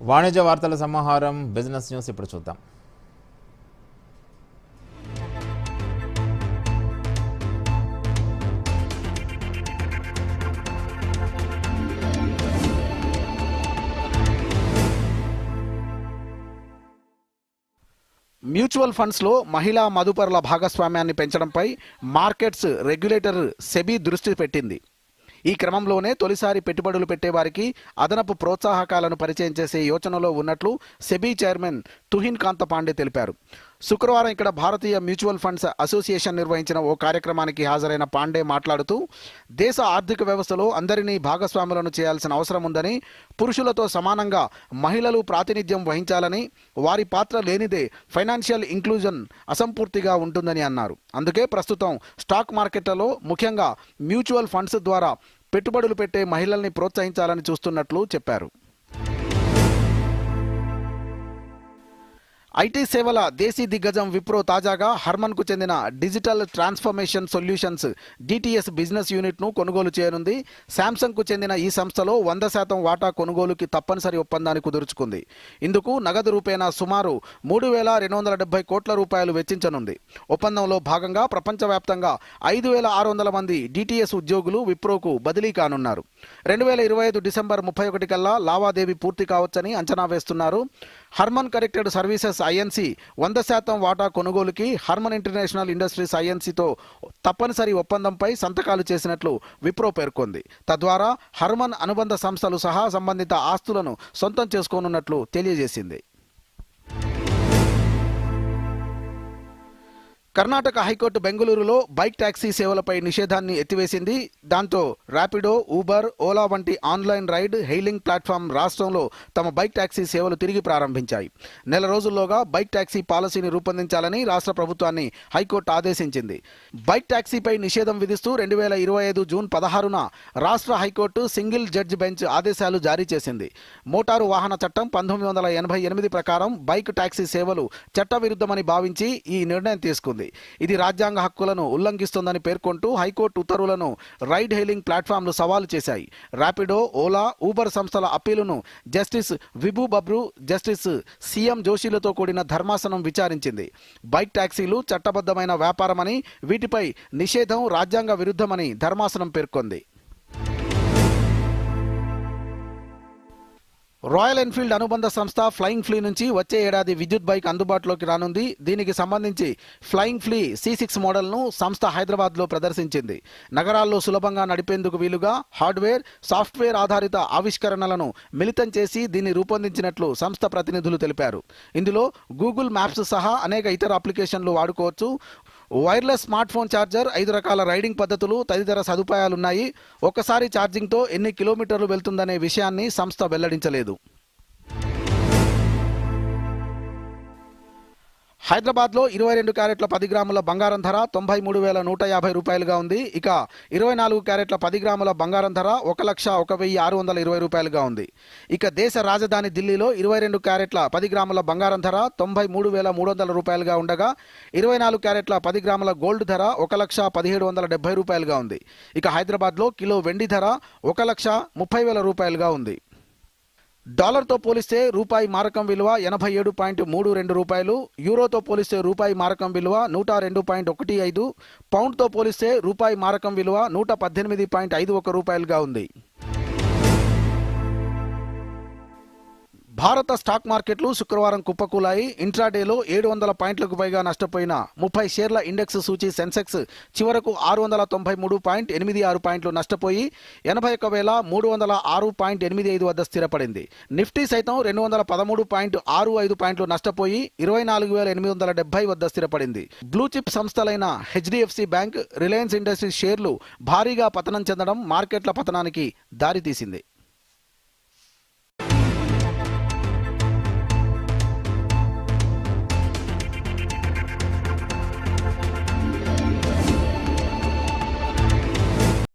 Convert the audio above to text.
వాణిజ్య వార్తల సమాహారం బిజినెస్ న్యూస్ ఇప్పుడు చూద్దాం. మ్యూచువల్ ఫండ్స్లో మహిళా మదుపరుల భాగస్వామ్యాన్ని పెంచడంపై మార్కెట్స్ రెగ్యులేటర్ సెబీ దృష్టి పెట్టింది. ఈ క్రమంలోనే తొలిసారి పెట్టుబడులు పెట్టేవారికి అదనపు ప్రోత్సాహకాలను పరిచయం చేసే యోచనలో ఉన్నట్లు సెబీ చైర్మన్ తుహిన్ కాంత పాండే తెలిపారు. శుక్రవారం ఇక్కడ భారతీయ మ్యూచువల్ ఫండ్స్ అసోసియేషన్ నిర్వహించిన ఓ కార్యక్రమానికి హాజరైన పాండే మాట్లాడుతూ దేశ ఆర్థిక వ్యవస్థలో అందరినీ భాగస్వాములను చేయాల్సిన అవసరం ఉందని పురుషులతో సమానంగా మహిళలు ప్రాతినిధ్యం వహించాలని వారి పాత్ర లేనిదే ఫైనాన్షియల్ ఇంక్లూజన్ అసంపూర్తిగా ఉంటుందని అన్నారు. అందుకే ప్రస్తుతం స్టాక్ మార్కెట్లలో ముఖ్యంగా మ్యూచువల్ ఫండ్స్ ద్వారా పెట్టుబడులు పెట్టే మహిళల్ని ప్రోత్సహించాలని చూస్తున్నట్లు చెప్పారు. ఐటీ సేవల దేశీ దిగ్గజం విప్రో తాజాగా హర్మన్కు చెందిన digital transformation solutions DTS business యూనిట్ను కొనుగోలు చేయనుంది. శాంసంగ్కు చెందిన ఈ సంస్థలో వంద శాతం వాటా కొనుగోలుకి తప్పనిసరి ఒప్పందాన్ని కుదుర్చుకుంది. ఇందుకు నగదు రూపేణా సుమారు మూడు వేల రెండు వందల డెబ్బై కోట్ల రూపాయలు వెచ్చించనుంది. ఒప్పందంలో భాగంగా ప్రపంచవ్యాప్తంగా ఐదు వేల ఆరు వందల మంది డిటిఎస్ ఉద్యోగులు విప్రోకు బదిలీ కానున్నారు. రెండు వేల ఇరవై ఐదు డిసెంబర్ ముప్పై ఒకటి కల్లా లావాదేవీ పూర్తి కావచ్చని అంచనా వేస్తున్నారు. హర్మన్ కనెక్టెడ్ సర్వీసెస్ ఐఎన్సి వంద శాతం వాటా కొనుగోలుకి హర్మన్ ఇంటర్నేషనల్ ఇండస్ట్రీస్ ఐఎన్సీతో తప్పనిసరి ఒప్పందంపై సంతకాలు చేసినట్లు విప్రో పేర్కొంది. తద్వారా హర్మన్ అనుబంధ సంస్థలు సహా సంబంధిత ఆస్తులను సొంతం చేసుకోనున్నట్లు తెలియజేసింది. కర్ణాటక హైకోర్టు బెంగళూరులో బైక్ ట్యాక్సీ సేవలపై నిషేధాన్ని ఎత్తివేసింది. దాంతో ర్యాపిడో ఊబర్ ఓలా వంటి ఆన్లైన్ రైడ్ హెయిలింగ్ ప్లాట్ఫామ్ రాష్ట్రంలో తమ బైక్ ట్యాక్సీ సేవలు తిరిగి ప్రారంభించాయి. నెల రోజుల్లోగా బైక్ ట్యాక్సీ పాలసీని రూపొందించాలని రాష్ట్ర ప్రభుత్వాన్ని హైకోర్టు ఆదేశించింది. బైక్ ట్యాక్సీపై నిషేధం విధిస్తూ రెండు వేల ఇరవై ఐదు జూన్ పదహారున రాష్ట్ర హైకోర్టు సింగిల్ జడ్జి బెంచ్ ఆదేశాలు జారీ చేసింది. మోటారు వాహన చట్టం పంతొమ్మిది వందల ఎనభై ఎనిమిది ప్రకారం బైక్ ట్యాక్సీ సేవలు చట్టవిరుద్ధమని భావించి ఈ నిర్ణయం తీసుకుంది. ఇది రాజ్యాంగ హక్కులను ఉల్లంఘిస్తోందని పేర్కొంటూ హైకోర్టు ఉత్తర్వులను రైడ్ హెయిలింగ్ ప్లాట్ఫామ్లు సవాలు చేశాయి. ర్యాపిడో ఓలా ఊబర్ సంస్థల అప్పీలును justice Vibhu Bakhru justice CM జోషిలతో కూడిన ధర్మాసనం విచారించింది. బైక్ ట్యాక్సీలు చట్టబద్ధమైన వ్యాపారమని వీటిపై నిషేధం రాజ్యాంగ విరుద్ధమని ధర్మాసనం పేర్కొంది. రాయల్ ఎన్ఫీల్డ్ అనుబంధ సంస్థ ఫ్లయింగ్ ఫ్లీ నుంచి వచ్చే ఏడాది విద్యుత్ బైక్ అందుబాటులోకి రానుంది. దీనికి సంబంధించి ఫ్లయింగ్ ఫ్లీ సి సిక్స్ మోడల్ను సంస్థ హైదరాబాద్లో ప్రదర్శించింది. నగరాల్లో సులభంగా నడిపేందుకు వీలుగా హార్డ్వేర్ సాఫ్ట్వేర్ ఆధారిత ఆవిష్కరణలను మిళితం చేసి దీన్ని రూపొందించినట్లు సంస్థ ప్రతినిధులు తెలిపారు. ఇందులో గూగుల్ మ్యాప్స్ సహా అనేక ఇతర అప్లికేషన్లు వాడుకోవచ్చు. వైర్లెస్ స్మార్ట్ ఫోన్ ఛార్జర్ ఐదు రకాల రైడింగ్ పద్ధతులు తదితర సదుపాయాలున్నాయి. ఒక్కసారి ఛార్జింగ్తో ఎన్ని కిలోమీటర్లు వెళ్తుందనే విషయాన్ని సంస్థ వెల్లడించలేదు. హైదరాబాద్లో ఇరవై రెండు క్యారెట్ల పది గ్రాముల బంగారం ధర తొంభై మూడు వేల నూట యాభై రూపాయలుగా ఉంది. ఇక ఇరవై నాలుగు క్యారెట్ల పది గ్రాముల బంగారం ధర ఒక లక్ష ఒక వెయ్యి ఆరు వందల ఇరవై రూపాయలుగా ఉంది. ఇక దేశ రాజధాని ఢిల్లీలో ఇరవై రెండు క్యారెట్ల పది గ్రాముల బంగారం ధర తొంభై మూడు వేల మూడు వందల రూపాయలుగా ఉండగా ఇరవై నాలుగు క్యారెట్ల పది గ్రాముల గోల్డ్ ధర ఒక లక్ష పదిహేడు వందల డెబ్బై రూపాయలుగా ఉంది. ఇక హైదరాబాద్లో కిలో వెండి ధర ఒక లక్ష ముప్పై వేల రూపాయలుగా ఉంది. డాలర్తో పోలిస్తే రూపాయి మారకం విలువ ఎనభై ఏడు పాయింట్ మూడు రెండు రూపాయలు యూరోతో పోలిస్తే రూపాయి మారకం విలువ నూట రెండు పాయింట్ ఒకటి ఐదు పౌండ్తో పోలిస్తే రూపాయి మారకం విలువ నూట పద్దెనిమిది పాయింట్ ఐదు ఒక రూపాయలుగా ఉంది. భారత స్టాక్ మార్కెట్లు శుక్రవారం కుప్పకూలాయి. ఇంట్రాడేలో ఏడు వందల పాయింట్లకు పైగా నష్టపోయిన ముప్పై షేర్ల ఇండెక్స్ సూచి సెన్సెక్స్ చివరకు ఆరు వందల తొంభై మూడు పాయింట్ ఎనిమిది ఆరు పాయింట్లు నష్టపోయి ఎనభై ఒక వేల మూడు వందల ఆరు పాయింట్ ఎనిమిది ఐదు వద్ద స్థిరపడింది. నిఫ్టీ సైతం రెండు వందల పదమూడు పాయింట్ ఆరు ఐదు పాయింట్లు నష్టపోయి ఇరవై నాలుగు వేల ఎనిమిది వందల డెబ్బై వద్ద స్థిరపడింది. బ్లూ చిప్ సంస్థలైన హెచ్డిఎఫ్సి బ్యాంక్ రిలయన్స్ ఇండస్ట్రీస్ షేర్లు భారీగా పతనం చెందడం మార్కెట్ల పతనానికి దారితీసింది.